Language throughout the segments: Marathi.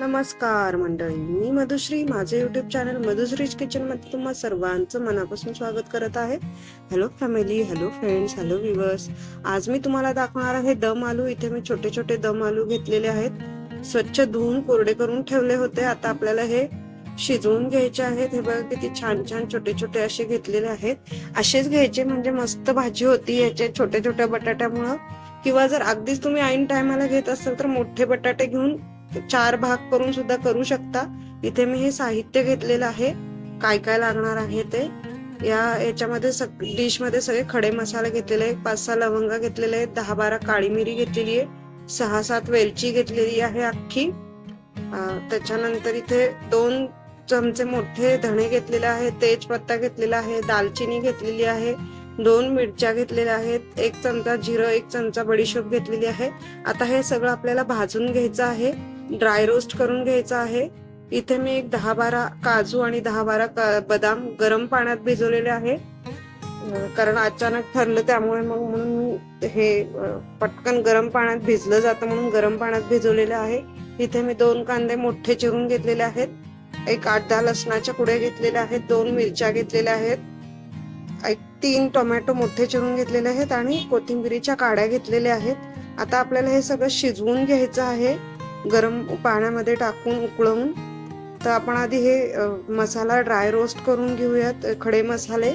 नमस्कार मंडळी मी मधुश्री. माझे युट्यूब चॅनल मधुश्रीज किचनमध्ये तुम्हा सर्वांचं मनापासून स्वागत करत आहे. Hello family hello friends hello viewers आज मी तुम्हाला दाखवणार आहे दम आलू. इथे मी छोटे छोटे दम आलू घेतलेले आहेत. स्वच्छ धुवून कोरडे करून ठेवले होते. आता आपल्याला हे शिजवून घ्यायचे आहेत. हे बघा किती छान छान छोटे छोटे असे घेतलेले आहेत. असेच घ्यायचे म्हणजे मस्त भाजी होती. याच्या छोट्या छोट्या बटाट्यामुळं. किंवा जर अगदीच तुम्ही ऐन टायमाला घेत असाल तर मोठे बटाटे घेऊन चार भाग करून सुद्धा करू शकता. इथे मी हे साहित्य घेतलेलं आहे. काय काय लागणार आहे ते? या याच्यामध्ये डिशमध्ये सगळे खडे मसाले घेतलेले आहेत. पाच सहा लवंगा घेतलेले आहेत. दहा बारा काळी मिरी घेतलेली आहे. सहा सात वेलची घेतलेली आहे अख्खी. त्याच्यानंतर इथे दोन चमचे मोठे धणे घेतलेले आहेत. तेजपत्ता घेतलेला आहे. दालचिनी घेतलेली आहे. दोन मिरच्या घेतलेल्या आहेत. एक चमचा जिरं एक चमचा बडीशोप घेतलेली आहे. आता हे सगळं आपल्याला भाजून घ्यायचं आहे. ड्राय रोस्ट करून घ्यायचं आहे. इथे मी एक दहा बारा काजू आणि दहा बारा का- बदाम गरम पाण्यात भिजवलेले आहे. कारण अचानक ठरलं त्यामुळे मग म्हणून हे पटकन गरम पाण्यात भिजलं जातं म्हणून गरम पाण्यात भिजवलेलं आहे. इथे मी दोन कांदे मोठे चिरून घेतलेले आहेत. एक आठ दहा लसणाच्या कुड्या घेतलेल्या आहेत दोन मिरच्या घेतलेल्या आहेत. एक तीन टोमॅटो मोठे चिरून घेतलेले आहेत आणि कोथिंबिरीच्या काड्या घेतलेल्या आहेत. आता आपल्याला हे सगळं शिजवून घ्यायचं आहे. गरम पाण्यामध्ये टाकून उकळवून तर आपण आधी हे मसाला ड्राय रोस्ट करून घेऊयात खडे मसाले.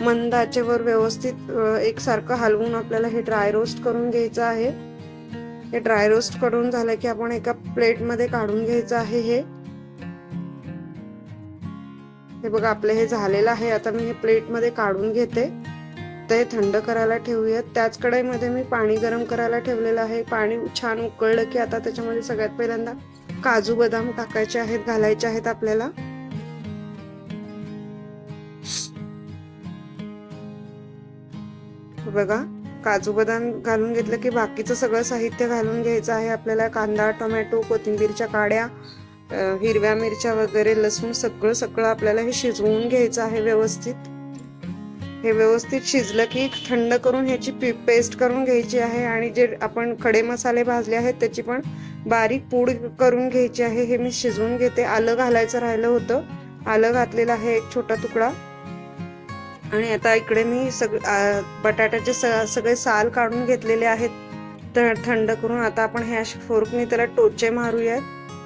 मंद आचेवर व्यवस्थित एकसारखं हलवून आपल्याला हे ड्राय रोस्ट करून घ्यायचं आहे. हे ड्राय रोस्ट करून झालं की आपण एका प्लेटमध्ये काढून घ्यायचं आहे हे. हे बघा आपलं हे झालेलं आहे. आता मी हे प्लेटमध्ये काढून घेते. ते थंड करायला ठेवूयात. त्याच कढईमध्ये मी पाणी गरम करायला ठेवलेलं आहे. पाणी छान उकळलं की आता त्याच्यामध्ये सगळ्यात पहिल्यांदा काजू बदाम टाकायचे आहेत घालायचे आहेत आपल्याला. बघा काजू बदाम घालून घेतलं की बाकीचं सगळं साहित्य घालून घ्यायचं आहे. आपल्याला कांदा टोमॅटो कोथिंबीरच्या काड्या हिरव्या मिरच्या वगैरे लसूण सगळं सगळं आपल्याला हे शिजवून घ्यायचं आहे व्यवस्थित. हे व्यवस्थित शिजलं की थंड करून ह्याची पी पेस्ट करून घ्यायची आहे आणि जे आपण खडे मसाले भाजले आहेत त्याची पण बारीक पूड करून घ्यायची आहे. हे मी शिजवून घेते. आलं घालायचं राहिलं होतं. आलं घातलेलं आहे एक छोटा तुकडा. आणि आता इकडे मी सग बटाट्याचे स सगळे साल काढून घेतलेले आहेत. तर थंड करून आता आपण ह्या फोर्कने त्याला टोचे मारूयात.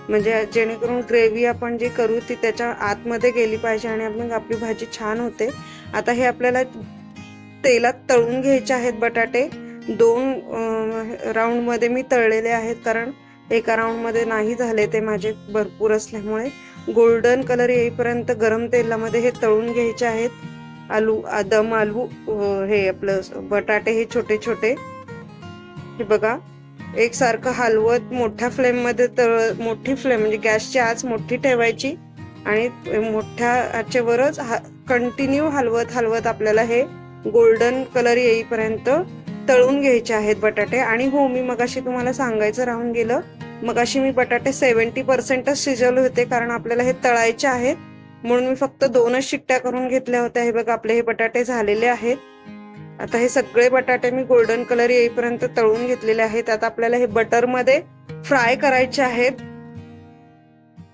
म्हणजे जेणेकरून ग्रेव्ही आपण जी करू ती त्याच्या आतमध्ये गेली पाहिजे आणि आपण आपली भाजी छान होते. आता हे आपल्याला तेलात तळून घ्यायचे आहेत बटाटे. दोन राऊंडमध्ये मी तळलेले आहेत कारण एका राऊंडमध्ये नाही झाले ते माझे भरपूर असल्यामुळे. गोल्डन कलर येईपर्यंत गरम तेलामध्ये हे तळून घ्यायचे आहेत. आलू दम आलू हे आपलं बटाटे हे छोटे छोटे. हे बघा एकसारखं हलवत मोठ्या फ्लेममध्ये तळ मोठी फ्लेम म्हणजे गॅसची आच मोठी ठेवायची आणि मोठ्या आचेवरच कंटिन्यू हलवत हलवत आपल्याला हे गोल्डन कलर येईपर्यंत तळून घ्यायचे आहेत बटाटे. आणि हो मी मगाशी तुम्हाला सांगायचं राहून गेलं. मगाशी मी बटाटे सेव्हन्टी पर्सेंटच शिजवले होते कारण आपल्याला हे तळायचे आहेत. म्हणून मी फक्त दोनच शिट्ट्या करून घेतल्या होत्या. हे बघा आपले हे बटाटे झालेले आहेत. आता हे सगळे बटाटे मी गोल्डन कलर येईपर्यंत तळून घेतलेले आहेत. आता आपल्याला हे बटरमध्ये फ्राय करायचे आहेत.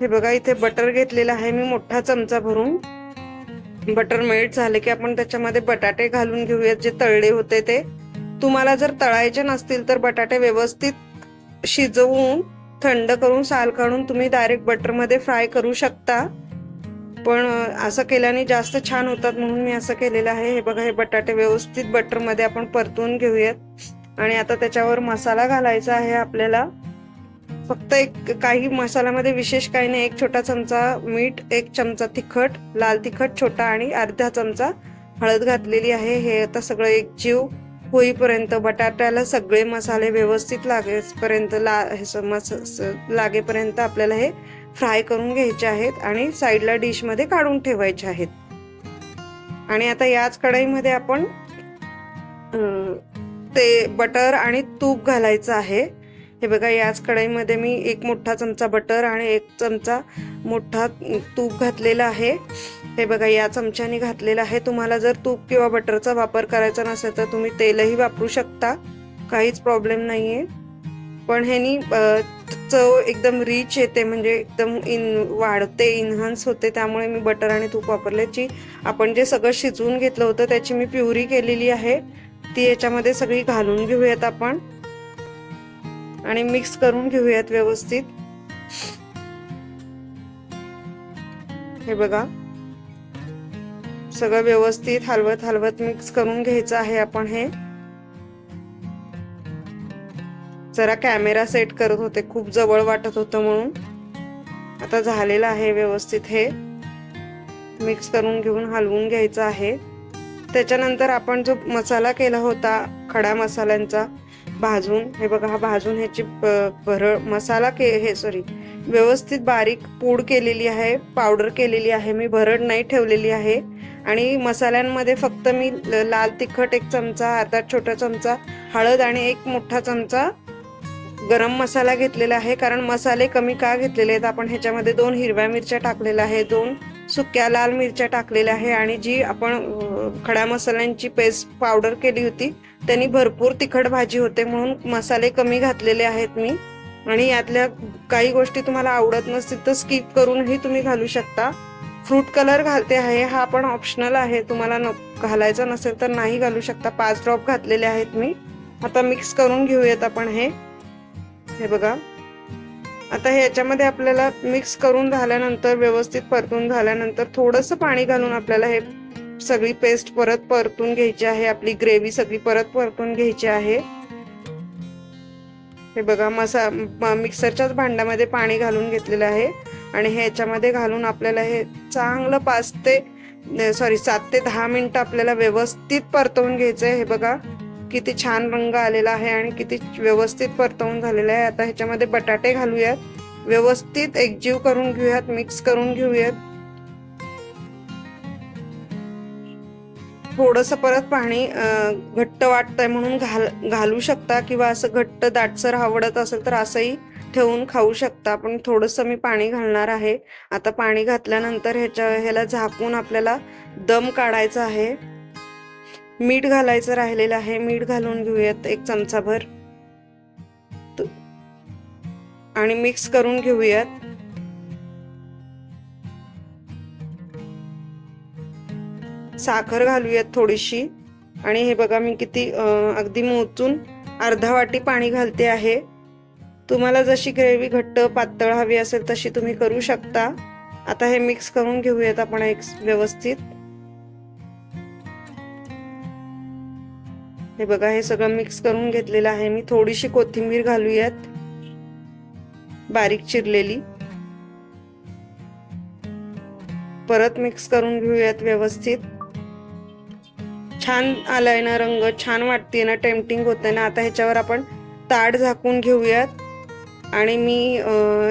हे बघा इथे बटर घेतलेलं आहे. मी मोठा चमचा भरून बटर मेल्ट झाले की आपण त्याच्यामध्ये बटाटे घालून घेऊयात जे तळले होते ते. तुम्हाला जर तळायचे नसतील तर बटाटे व्यवस्थित शिजवून थंड करून साल काढून तुम्ही डायरेक्ट बटरमध्ये फ्राय करू शकता. पण असं केल्याने जास्त छान होतात म्हणून मी असं केलेलं आहे. हे बघा हे बटाटे व्यवस्थित बटरमध्ये आपण परतून घेऊयात. आणि आता त्याच्यावर मसाला घालायचा आहे आपल्याला. फक्त एक काही मसाल्यामध्ये विशेष काही नाही. एक छोटा चमचा मीठ एक चमचा तिखट लाल तिखट छोटा आणि अर्धा चमचा हळद घातलेली आहे. हे आता सगळं एक जीव होईपर्यंत बटाट्याला सगळे मसाले व्यवस्थित लागेपर्यंत ला हे मस लागेपर्यंत आपल्याला हे फ्राय करून घ्यायचे आहेत आणि साईडला डिशमध्ये काढून ठेवायचे आहेत. आणि आता याच कढईमध्ये आपण ते बटर आणि तूप घालायचं आहे. हे बघा याच कढईमध्ये मी एक मोठा चमचा बटर आणि एक चमचा मोठा तूप घातलेला आहे. हे बघा या चमच्याने घातलेलं आहे. तुम्हाला जर तूप किंवा बटरचा वापर करायचा नसेल तर तुम्ही तेलही वापरू शकता. काहीच प्रॉब्लेम नाही आहे पण ह्यानी चव एकदम रिच येते म्हणजे एकदम इन वाढते इन्हान्स होते. त्यामुळे मी बटर आणि तूप वापरल्याची आपण जे सगळं शिजवून घेतलं होतं त्याची मी प्युरी केलेली आहे. ती याच्यामध्ये सगळी घालून घेऊयात आपण. आणि मिक्स करून घेऊयात व्यवस्थित. हे बघा. सगळं व्यवस्थित हलवत हलवत मिक्स करून घ्यायचं आहे आपण हे. जरा कॅमेरा सेट करत होते खूप जवळ वाटत होतं म्हणून. आता झालेलं आहे व्यवस्थित हे. मिक्स करून घेऊन हलवून घ्यायचं आहे. त्याच्यानंतर आपण जो मसाला केला होता खडा मसाल्यांचा भाजून हे बघा हा भाजून ह्याची भरळ मसाला के हे सॉरी व्यवस्थित बारीक पूड केलेली आहे पावडर केलेली आहे मी भरड नाही ठेवलेली आहे. आणि मसाल्यांमध्ये फक्त मी लाल तिखट एक चमचा आता छोटा चमचा हळद आणि एक मोठा चमचा गरम मसाला घेतलेला आहे कारण मसाले कमी का घेतलेले आहेत? आपण ह्याच्यामध्ये दोन हिरव्या मिरच्या टाकलेल्या आहे दोन सुक्या लाल मिरच्या टाकलेल्या आहे आणि जी आपण खड्या मसाल्यांची पेस्ट पावडर केली होती त्यांनी भरपूर तिखट भाजी होते म्हणून मसाले कमी घातलेले आहेत मी. आणि यातल्या काही गोष्टी तुम्हाला आवडत नसतील तर स्किप करूनही तुम्ही घालू शकता. फ्रूट कलर घालते आहे हा पण ऑप्शनल आहे. तुम्हाला न घालायचा नसेल तर नाही घालू शकता. पाच ड्रॉप घातलेले आहेत मी. आता मिक्स करून घेऊयात आपण हे. हे बघा. आता हे याच्यामध्ये आपल्याला मिक्स करून झाल्यानंतर व्यवस्थित परतून झाल्यानंतर थोडंसं पाणी घालून आपल्याला हे सगळी पेस्ट परत परतून घ्यायची आहे. आपली ग्रेव्ही सगळी परत परतून घ्यायची आहे. हे बघा मसा मिक्सरच्याच भांड्यामध्ये पाणी घालून घेतलेलं आहे. आणि हे याच्यामध्ये घालून आपल्याला हे चांगलं पाच ते सॉरी सात ते दहा मिनटं आपल्याला व्यवस्थित परतवून घ्यायचं आहे हे बघा किती छान रंग आलेला आहे आणि किती व्यवस्थित परतवून झालेला आहे. आता ह्याच्यामध्ये बटाटे घालूयात. व्यवस्थित एकजीव करून घेऊयात मिक्स करून घेऊयात. थोडस परत पाणी घट्ट वाटतंय म्हणून घाल घालू शकता किंवा असं घट्ट दाटसर आवडत असेल तर असंही ठेवून खाऊ शकता. पण थोडंसं मी पाणी घालणार आहे. आता पाणी घातल्यानंतर ह्याच्या ह्याला झाकून आपल्याला दम काढायचा आहे. मीठ घालायचं राहिलेलं आहे. मीठ घालून घेऊयात एक चमचाभर. आणि मिक्स करून घेऊयात. साखर घालूयात थोडीशी. आणि हे बघा मी किती अगदी मोचून अर्धा वाटी पाणी घालते आहे. तुम्हाला जशी ग्रेव्ही घट्ट पातळ हवी असेल तशी तुम्ही करू शकता. आता हे मिक्स करून घेऊयात आपण एक व्यवस्थित. हे बघा हे सगळं मिक्स करून घेतलेलं आहे मी. थोडीशी कोथिंबीर घालूयात. बारीक चिरलेली. परत मिक्स करून घेऊयात व्यवस्थित. छान आलाय ना रंग छान वाटते ना टेम्पटिंग होत ना. आता ह्याच्यावर आपण ताट झाकून घेऊयात. आणि मी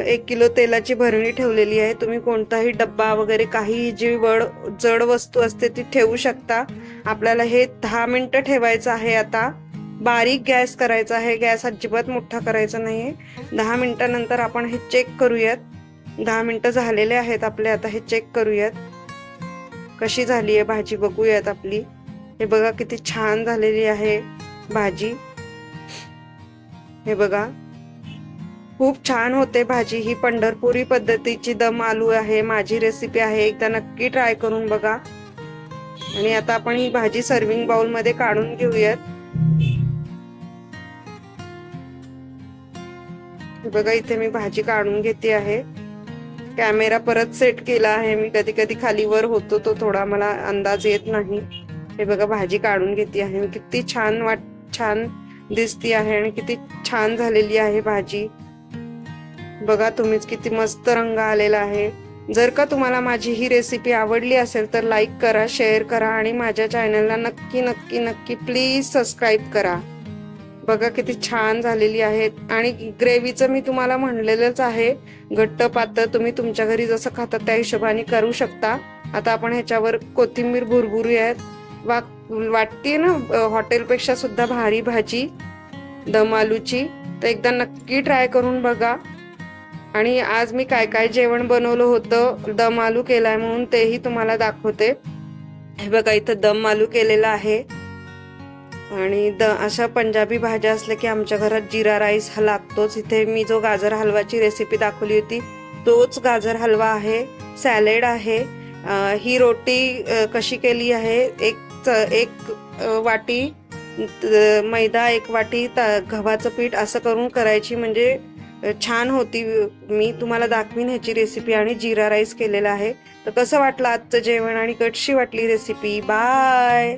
एक किलो तेलाची भरणी ठेवलेली आहे. तुम्ही कोणताही डब्बा वगैरे काही जी वड जड वस्तू असते ती ठेवू शकता. आपल्याला हे दहा मिनटं ठेवायचं आहे आता. बारीक गॅस करायचा आहे. गॅस अजिबात मोठा करायचा नाही दहा मिनटानंतर आपण हे चेक करूयात. दहा मिनटं झालेले आहेत आपले. आता हे चेक करूयात. कशी झाली आहे भाजी बघूयात आपली. हे बघा किती छान झालेली आहे भाजी. हे बघा. खूप छान होते भाजी. ही पंढरपुरी पद्धतीची दम आलू आहे. माझी रेसिपी आहे. एकदा नक्की ट्राय करून बघा. आणि आता आपण ही भाजी सर्विंग बाउलमध्ये काढून घेऊयात. बघा इथे मी भाजी काढून घेते आहे. कॅमेरा परत सेट केला आहे. मी कधी कधी खाली वर होतो तो थोडा मला अंदाज येत नाही. हे बघा भाजी काढून घेते आहे. किती छान वाट छान दिसती आहे. आणि किती छान झालेली आहे भाजी. बघा तुम्हीच किती मस्त रंग आलेला आहे. जर का तुम्हाला माझी ही रेसिपी आवडली असेल तर लाईक करा शेअर करा आणि माझ्या चॅनलला नक्की नक्की नक्की प्लीज सबस्क्राईब करा. बघा किती छान झालेली आहेत. आणि ग्रेव्हीचं मी तुम्हाला म्हणलेलंच आहे. घट्ट पातळ तुम्ही तुमच्या घरी जसं खाता त्या हिशोबाने करू शकता. आता आपण ह्याच्यावर कोथिंबीर भुरभुरूयात. आहेत वा वाटते ना हॉटेलपेक्षा सुद्धा भारी भाजी दम आलूची. तर एकदा नक्की ट्राय करून बघा. आणि आज मी काय काय जेवण बनवलं होतं दम आलू केलाय म्हणून तेही तुम्हाला दाखवते. हे बघा इथं दम आलू केलेला आहे. आणि द अशा पंजाबी भाज्या असल्या की आमच्या घरात जिरा राईस हा लागतोच. इथे मी जो गाजर हलवाची रेसिपी दाखवली होती तोच गाजर हलवा आहे सॅलेड आहे. ही रोटी कशी केली आहे एक च- एक वाटी मैदा एक वाटी ता- गव्हाचं पीठ असं करून करायची म्हणजे छान होती. मी तुम्हाला दाखवीन ह्याची रेसिपी आणि जिरा राईस केलेला आहे. तर कसं वाटलं आजचं जेवण आणि कटशी वाटली रेसिपी बाय